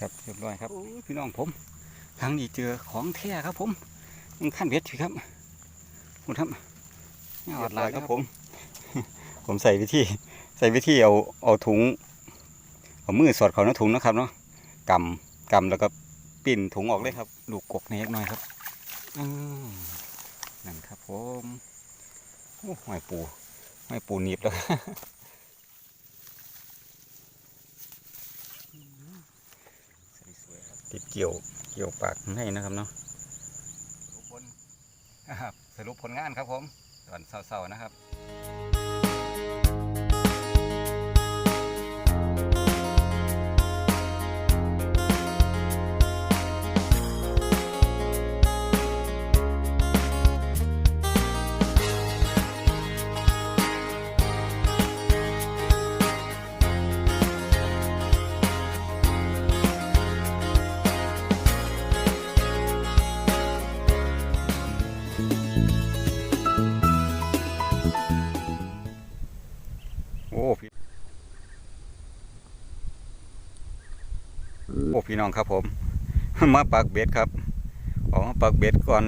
ครับเรียบร้อยครับพี่น้องผมทางนี้เจอของแท้ครับ ผมมันขั้นเบ็ดสิครับคุณครับนี่อดลายครับผม ผมใส่วิธี ใส่วิธีเอาเอาถุงเอามือสอดเขาในถุงนะครับเนาะกำกำแล้วก็ปิ้นถุงออกเลยครับลูกกกในเล็กน้อยครับนั่นครับผมโอ้หอยปูหอยปูหนีบแล้วิบเกี่ยวเกี่ยวปากให้นะครับเนาะสรุปผลสรุปผลงานครับผมตอนเศร้าๆนะครับ พี่น้องครับผม มาปักเบ็ดครับออกมาปักเบ็ดก่อน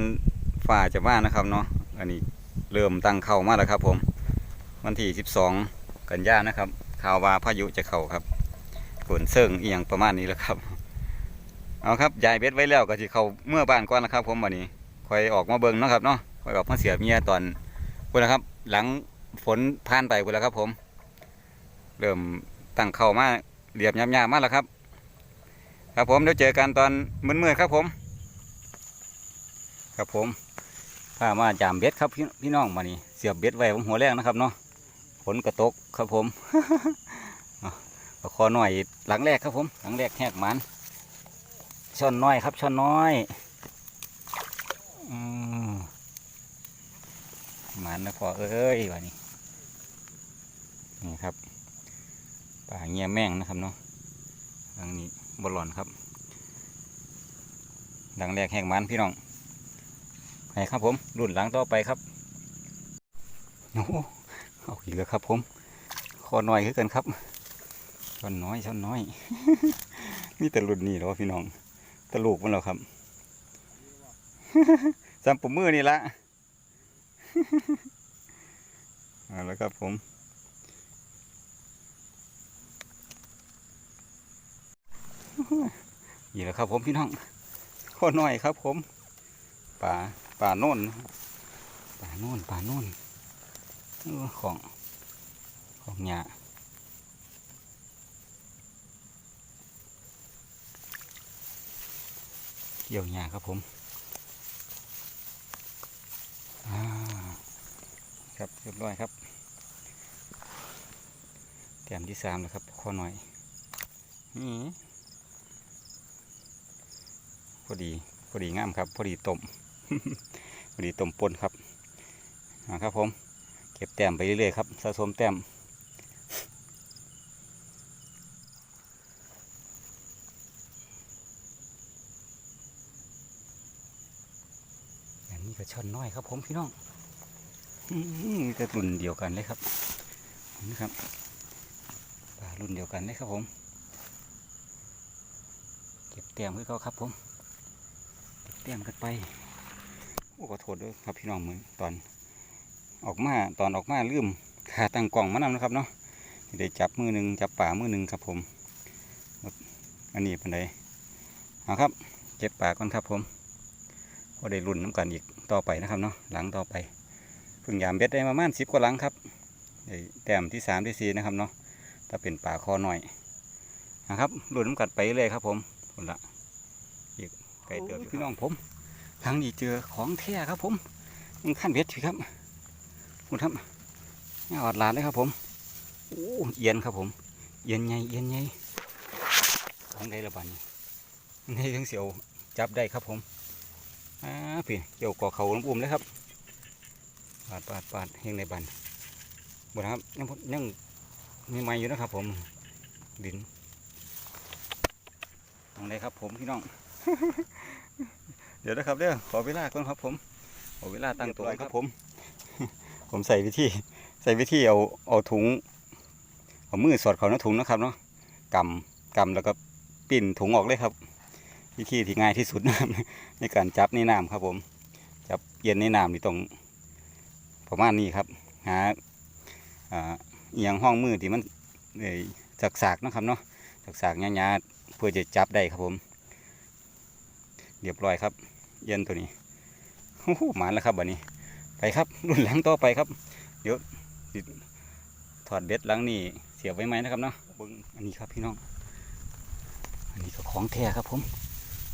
ฝ่าจะมานะครับเนาะอันนี้เริ่มตั้งเข้ามาแล้วครับ ผม วันที่ 12 กันยายนะครับ ข่าวว่าพายุจะเข้าครับฝนเซิงเอียงประมาณนี้แล้วครับ เอาครับยายเบ็ดไว้แล้วก็สิเข้าเมื่อบ้านก่อนนะครับ ผมวันนี้คอยออกมาเบิ่งนะครับเนาะคอยออกมาเสียเมียตอนพุ่นะครับ หลังฝนผ่านไปพุ่นแล้วครับ ผม เริ่มตั้งเข้ามาเรียบยามๆมาแล้วครับ ครับผมเดี๋ยวเจอกันตอนมืดๆครับผม ครับผมพามาจามเบ็ดครับพี่พี่น้องมานี่เสียบเบ็ดไว้ผมหัวแรกนะครับเนาะฝนกระตกครับผมเอาเอาคอหน่อยหลังแรกครับผม หลังแรกแหกมันช่อนน้อยครับช่อนน้อยอมันนะพอเอ้ยวันนี้นี่ครับป่าเงียแม่งนะครับเนาะดังนี้ บอลลอนครับดังแรกแห่งมันพี่น้องให้ครับผมรุ่นหลังต่อไปครับโอ้โหเอาอีกแล้วครับผมคอน้อยคือกันครับช่อนน้อยช่อนน้อยมีแต่รุ่นนี้แล้วพี่น้องตลูกมันแล้วครับจำปุ่มมือนี่ละเอาแล้วครับผม นี่แหละครับผมพี่น้องข้อน้อยครับ ผมป่าป่าโน่นป่าโน่นป่าโน่นของของหญ้าเกี่ยวหญ้าครับผมครับเรียบร้อยครับแต้มที่สามแล้วครับข้อน้อยนี่ พอดีพอดีงามครับ พอดีต้มพอดีต้มปนครับนะครับผม เก็บแต้มไปเรื่อยๆครับสะสมแต้มอันนี้ก็ช่อนน้อยครับผมพี่น้องอจะรุ่นเดียวกันเลยครับนี่ครับปลารุ่นเดียวกันเลยครับผม เก็บแต้มให้เขาครับผม ตรียมกันไปโอ้ขอโทษด้วยครับพี่น้องเหมือนตอนออกมาตอนออกมาลืมขาตั้งกล่องมานำนะครับเนาะได้จับมือหนึ่งจับป่ามือหนึ่งครับผม อันนี้เป็นไดเอาครับเก็บป่าก่อนครับผมก็ได้รุ่นน้ำกันอีกต่อไปนะครับเนาะหลังต่อไปเพึ่งยามเบ็ดได้ประมาณสิบกว่าหลังครับได้แต้มที่สามที่สี่นะครับเนาะถ้าเป็นป่าคอหน่อยนะครับรุ่นน้ำกัดไปเลยครับผมคนละ ไก่เติบอยู่พี่น้องผมทางนี้เจอของแท้ครับผมมันขั้นเพชรสิครับคุณครับนี่อดหลานเลยครับผมโอ้เอียนครับผม เอียนใหญ่เอียนใหญ่ของใดละบัดนนี่ถึงเสียวจับได้ครับผมอ่าพี่เกี่ยวกอเขาลงปุ่มเลยครับปาดปาดปาดเฮงในบันหมดครับยังยังมีไม้อยู่นะครับผมดินตรงไหนครับผมพี่น้อง เดี๋ยวนะครับเด้อขอเวลาก่อนครับ ผมขอเวลาตั้งตัวก่อนครับผม ผมใส่วิธีใส่วิธีเอาเอาถุงเอามือสอดเขาในถุงนะครับเนาะกำกำแล้วก็ปิ่นถุงออกเลยครับ วิธีที่ง่ายที่สุดนะครับในการจับในน้ำครับ ผม จับเย็นในน้ำนี่ต้องประมาณนี้ครับหาอ่าเอียงห้องมือที่มันเอ่ยจักสากๆเนาะครับเนาะจักสากๆหยาๆเพื่อจะจับได้ครับผม เรียบร้อยครับ เย็นตัวนี้โอ้โหหมานแล้วครับบัดนี้ ไปครับรุ่นหลังต่อไปครับ เดี๋ยวถอดเบ็ดหลังนี่เสียบไว้ไหมนะครับเนาะบิ้งอันนี้ครับพี่น้อง อันนี้ก็ของแท้ครับผม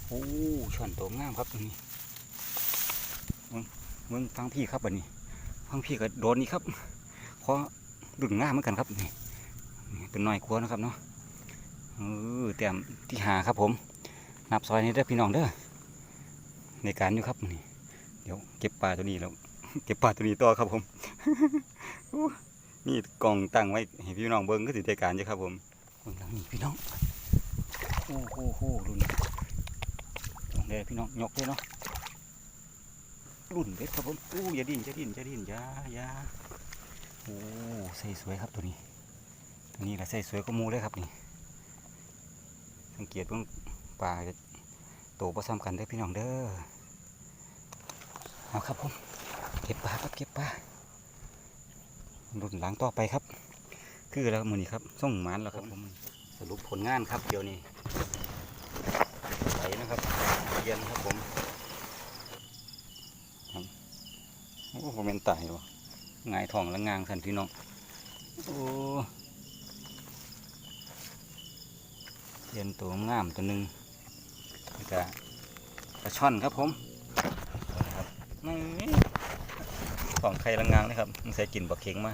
โอ้ช่อนโตงามครับตรงนี้เบิ้งเบิ้งฟังพี่ครับบัดนี้ฟังพี่ก็โดนนี่ครับเพราะดุนงามเหมือนกันครับนี่เป็นหน้อยกลัวนะครับเนาะเออเตรียมที่หาครับผม นับซอยนี้เด้อพี่น้องเด้อ ในการอยู่ครับนี่เดี๋ยวเก็บปลาตัวนี้แล้วเก็บปลาตัวนี้ต่อครับผมนี่กล่องตั้งไว้ให้พี่น้องเบิ้งก็สิได้การอยู่ครับผมเบิ้งหลังนี่พี่น้องโอ้โหโหรุ่นเด้พี่น้องยกเลยเนาะรุ่นเบ็ดครับผมอู้อย่าดิ้นอย่าดิ้นอย่าดิ้นอย่าอย่าโอ้ใส่สวยครับตัวนี้ ตัวนี้ก็ใส่สวยก็มูเลยครับนี่สังเกตเบิ่งปลาโตประซ้ำกันเด้อพี่น้องเด้อ เอาครับผมเก็บปลาครับเก็บปลารุ่นหลังต่อไปครับ คือแล้วมือนี้ครับส่งหมานแล้วครับผมสรุปผลงานครับเดี๋ยวนี้ไปนะครับเย็นครับผมครับโอ้ผมเป็นตายวะหงายท้องแล้วงางสันพี่น้องโอ้เย็นตัวงามตัวหนึ่งแล้วก็ปลาช่อนครับผมครับ นี่ของใครละงงางนะครับมันใส่กลิ่นบักเข็งมา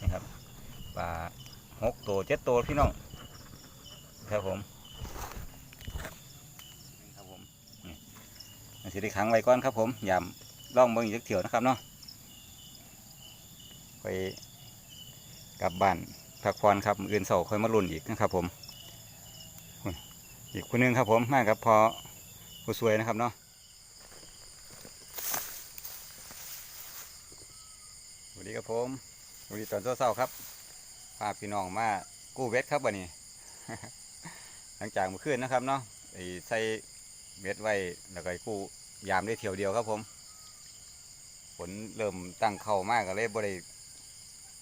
นี่ครับปลาหกตัวเจ็ดตัวพี่น้องครับผมนี่ครับผมนี่สิได้ขังไว้ก่อนครับผมยาล่องเบิ่งอีกเที่ยวนะครับเนาะไปกลับบ้านพักผ่อนครับอื่นเสาค่อยมาลุ่นอีกนะครับผมอีกคนนึงครับผมมาครับพอผู้สวยนะครับเนาะ วัสดีครับผมสวัสดีตอนเช้าๆครับพาพี่น้องมากู้เวทครับวันนี้ หลังจากเมื่อคืนนะครับเนาะไอ้ใส่เวทไว้แล้วก็กู้ยามได้เที่ยวเดียวครับผมฝนเริ่มตั้งเข้ามากก็เลยบ่ได้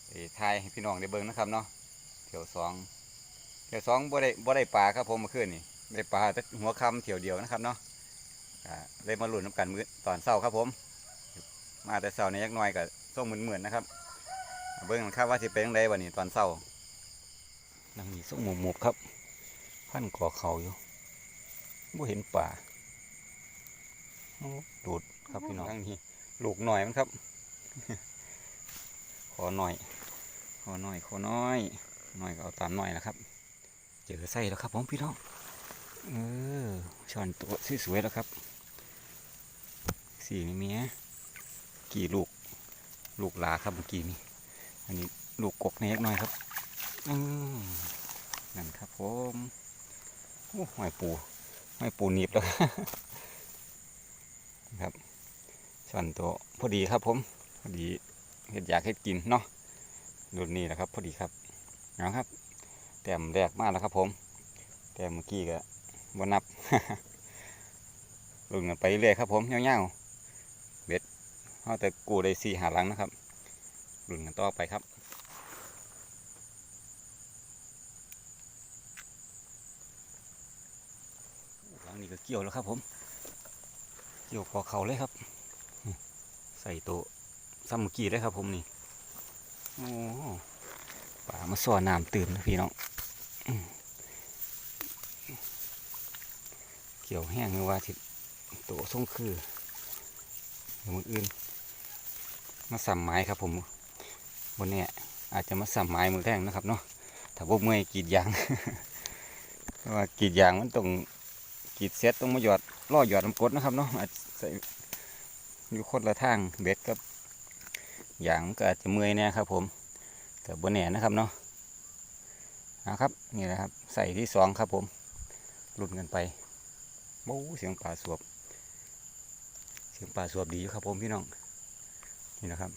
ไอ้ทายให้พี่น้องได้เบิ่งนะครับเนาะเที่ยวสองเที่ยวสองบ่ได้บ่ได้ปลาครับผมเมื่อคืนนี่ได้ปลาแต่หัวค่ำเที่ยวเดียวนะครับเนาะเลยมาหลุนน้ำกันมื้อตอนเช้าครับผม มาแต่เช้าในยักน่อยก็ ส่งเหมือนๆนะครับ เบิ่งกันครับว่าสิเป็นยังไงวันนี้ตอนเช้านั่งนี่ส่งหมูหมูครับ พันก่อเขาอยู่บ่เห็นป่าโอ้ดูดครับพี่น้องนั่งนี่ลูกหน่อยมันครับ ขอหน่อย ขอหน่อย ขอน้อย หน่อยก็เอาตามหน่อยนะครับ เจอไส้แล้วครับผมพี่น้อง เออช้อนตัวสวยๆแล้วครับ สีนี่เมียกี่ลูก ลูกหลาครับเมื่อกี้นี่อันนี้ลูกกกเน็กหน่อยครับอืมนั่นครับผมโอ้หอยปูหอยปูหนีบแล้วครับช่อนตัวพอดีครับผมพอดีเห็ดอยากเห็ดกินเนาะรุ่นนี้แหละครับพอดีครับเอาครับ แต้มแรกมากแล้วครับผม แต้มเมื่อกี้ก็บนับรุ่นกันไปเรื่อยครับผมเงี้ยวๆ เอาแต่กูได้สี่หาหลังนะครับรุ่นกันต่อไปครับหลังนี้ก็เกี่ยวแล้วครับผม เกี่ยวพอเขาเลยครับ ใส่ตัวซ้ำเมื่อกี้เลยครับผมนี่โอ้ป่ามาซ่อน้ำตื่นนะพี่น้องเกี่ยวแห้งหรือว่าทิตัวส่งคือเดี๋ยวมืออื่น มาสัมไม้ครับผมบนเนี้ยอาจจะมาสัมไม้มือแรงนะครับเนาะถ้าพวกเมื่อยกีดยางว่ากีดยางมันต้องกีดเซตต้องมาหยอดล่อหยอดน้ำกรดนะครับเนาะอาจใส่อยู่คนละทางเบ็ดกับยางมันก็อาจจะเมื่อยแน่ครับ ผมแต่บนเนี้ยนะครับเนาะนะครับนี่แหละครับใส่ที่สองครับผมรุนกันไปโอ้เสียงป่าสวบ เสียงป่าสวบดีครับผมพี่น้อง นี่นะครับ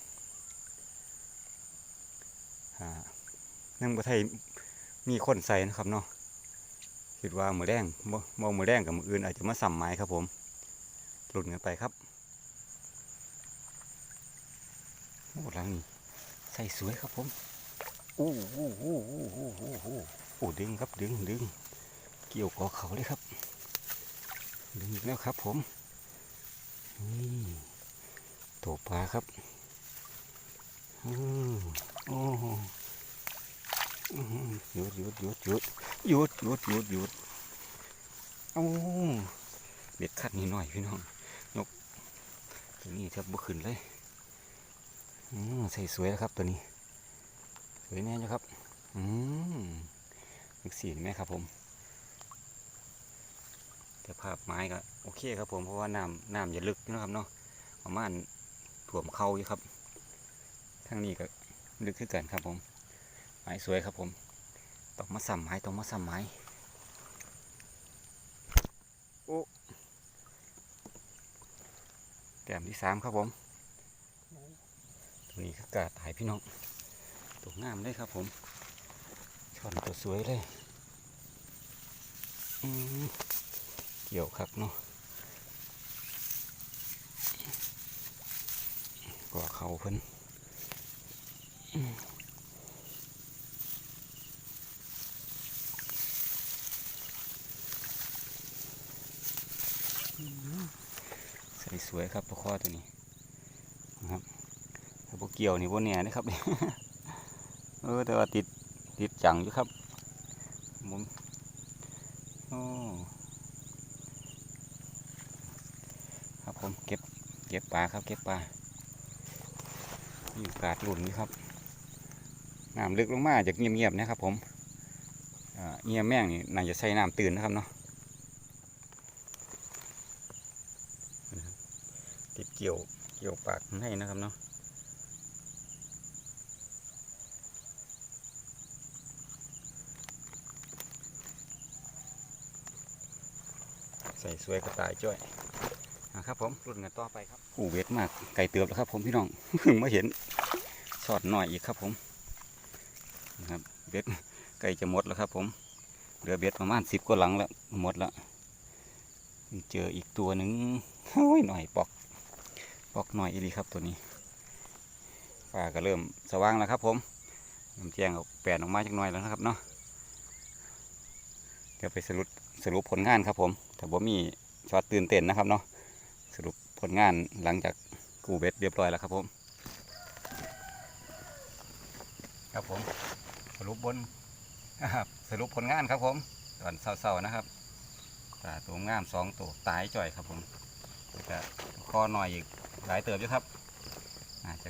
นึ่งประเทศมีคนใส่นะครับเนาะคิดว่ามือแดงบ่บ่มือแดงกับมืออื่นอาจจะมาสั่มไม้ครับผมหลุดกันไปครับโอ้หลังนี้ใส่สวยครับผมโอ้โหโอ้โหโอ้โหโอ้โหโอ้ดึงครับดึงดึงเกี่ยวกอเขาเลยครับดึงอีกแล้วครับผมนี่ ตัวปลาครับอืมโอ้หยุดหยุดหยุดหยุดหยุดหยุดหยุดหยุดโอ้เบ็ดขัดนิดหน่อยพี่น้องยกตัวนี้แทบบ่ขึ้นเลยอืมใส่สวยแล้วครับตัวนี้ สวยแน่นะครับ อืมลึกสีไหมครับผมแต่ภาพไม้ก็โอเคครับผมเพราะว่าน้ำน้ำอย่าลึกนะครับเนาะประมาณ ถ่วมเข่าอยู่ครับทางนี้ก็ลึกขึ้นกันครับผมไม้สวยครับผมตองมาสัมไม้ตองมาสัมไม้โอ้แก้มที่สามครับผมตัวนี้คือกาตายพี่น้องตัวงามเลยครับผมช่อนตัวสวยเลยเกี่ยวคักเนาะ ก็เขาเพิ่นใส่สวยครับตัวข้อตัวนี้นะครับพวกเกี่ยวนี่พวกเนี่ยนะครับเออแต่ว่าติดติดจังอยู่ครับมุมโอ้ครับผมเก็บเก็บปลาครับเก็บปลา มีโอกาสหลุนนี่ครับน้ำลึกลงมาจากเงียบๆนะครับ ผมเงียบแม่งนี่น่าจะใส่น้ำตื่นนะครับเนาะติดเกี่ยวเกี่ยวปากให้นะครับเนาะใส่สวยกระต่ายจ้อย นะครับผมรุ่นกันต่อไปครับอู้เวทมากไก่เติบแล้วครับ ผมพี่น้องเพิ่งมาเห็นสอดหน่อยอีกครับผมนะครับเบ็ดไก่จะหมดแล้วครับ ผมเหลือเบ็ดประมาณสิบกว่าหลังแล้วหมดแล้วเจออีกตัวหนึ่งโอ้ยหน่อยปอกปอกหน่อยอีลีครับตัวนี้ปลาก็เริ่มสว่างแล้วครับ ผมน้ำแจ้งออกแปดออกมาจากหน่อยแล้วนะครับเนาะเดี๋ยวไปสรุปสรุปผลงานครับ ผมแต่บ่มีช็อตตื่นเต้นนะครับเนาะ ผลงานหลังจากกูเบ็ดเรียบร้อยแล้วครับผม ครับผม สรุปบนสรุปผลงานครับผมตอนเศร้าๆนะครับปลาตัวงามสองตัวตายจ่อยครับผมแล้วก็คอหน่อยอีกหลายเติบอยู่ครับอาจจะ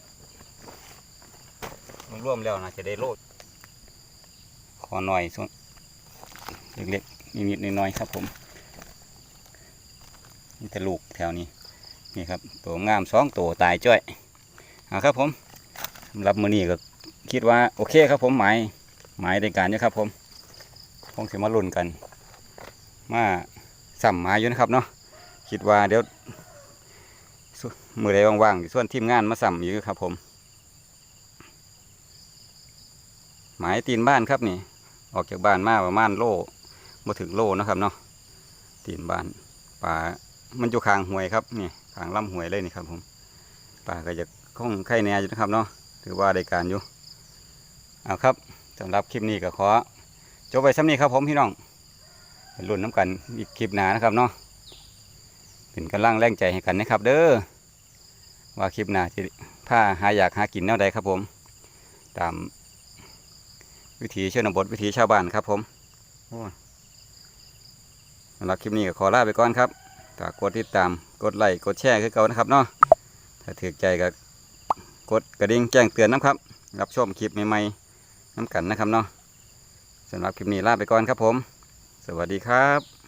ร่วมแล้วน่าจะได้โลดคอหน่อยส่วนเล็กๆนิดๆน้อยๆครับผมมีแต่ลูกแถวนี้ นี่ครับตัวงามสองตัวตายจ้อยเอาครับผมสำหรับมือนี้ก็คิดว่าโอเคครับผมหมายหมายในการอยู่ครับผมคงสิมาลุ้นกัน มาสัมหมายอยู่นะครับเนาะคิดว่าเดี๋ยวมือใดว่างๆส่วนทีมงานมาสัมอยู่ครับผม หมายตีนบ้านครับนี่ ออกจากบ้านมาประมาณโลมาถึงโลนะครับเนาะตีนบ้านป่า มันอยู่ขางหวยครับนี่ขางลำหวยเลยนี่ครับผมป่าก็จะคงไข่แน่อยู่นะครับเนาะถือว่าได้การอยู่เอาครับสำหรับคลิปนี้ก็ขอจบไปซ้ำนี้ครับผมพี่น้องรุ่นน้ำกันอีกคลิปหน้านะครับเนาะเป็นกำลังแรงใจให้กันนะครับ เด้อว่าคลิปหน้าจะผ้าหาอยากหากินแนวใดครับผม ตาม วิถีชนบทวิถีชาวบ้านครับผมสำหรับคลิปนี้ก็ขอลาไปก่อนครับ กกดติดตามกดไลค์กดแชร์คือเก่านะครับเนาะถ้าถือใจก็กดกระดิ่งแจ้งเตือนนะครับ รับชมคลิปใหม่ๆน้ำกันนะครับเนาะสำหรับคลิปนี้ลาไปก่อนครับผม สวัสดีครับ